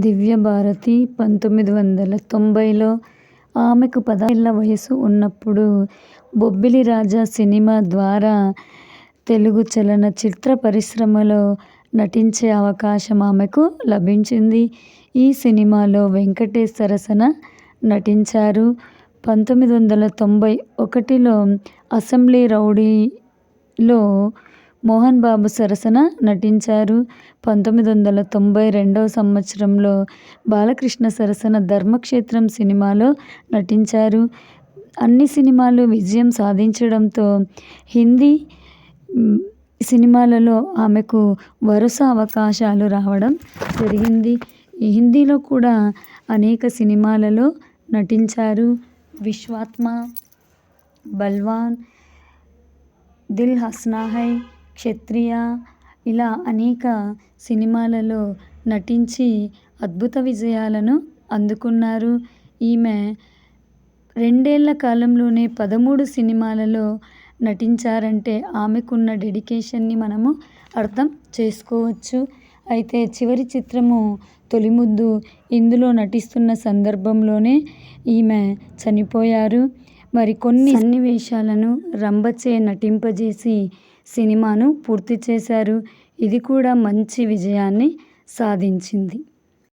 దివ్యభారతి పంతొమ్మిది వందల తొంభైలో ఆమెకు పదేళ్ళ వయసు ఉన్నప్పుడు బొబ్బిలి రాజా సినిమా ద్వారా తెలుగు చలనచిత్ర పరిశ్రమలో నటించే అవకాశం ఆమెకు లభించింది. ఈ సినిమాలో వెంకటేష్ సరసన నటించారు. పంతొమ్మిది వందల తొంభై ఒకటిలో అసెంబ్లీ రౌడీలో మోహన్ బాబు సరసన నటించారు. పంతొమ్మిది వందల తొంభై రెండవ సంవత్సరంలో బాలకృష్ణ సరసన ధర్మక్షేత్రం సినిమాలో నటించారు. అన్ని సినిమాలు విజయం సాధించడంతో హిందీ సినిమాలలో ఆమెకు వరుస అవకాశాలు రావడం జరిగింది. హిందీలో కూడా అనేక సినిమాలలో నటించారు. విశ్వాత్మ, బల్వాన్, దిల్ హస్నాహై క్షత్రియ ఇలా అనేక సినిమాలలో నటించి అద్భుత విజయాలను అందుకున్నారు. ఈమె రెండేళ్ళ కాలంలోనే పదమూడు సినిమాలలో నటించారంటే ఆమెకున్న డెడికేషన్ని మనము అర్థం చేసుకోవచ్చు. అయితే చివరి చిత్రము తొలిముద్దు. ఇందులో నటిస్తున్న సందర్భంలోనే ఈమె చనిపోయారు. మరికొన్ని సన్నివేశాలను రంభచే నటింపజేసి సినిమాను పూర్తి చేశారు. ఇది కూడా మంచి విజయాన్ని సాధించింది.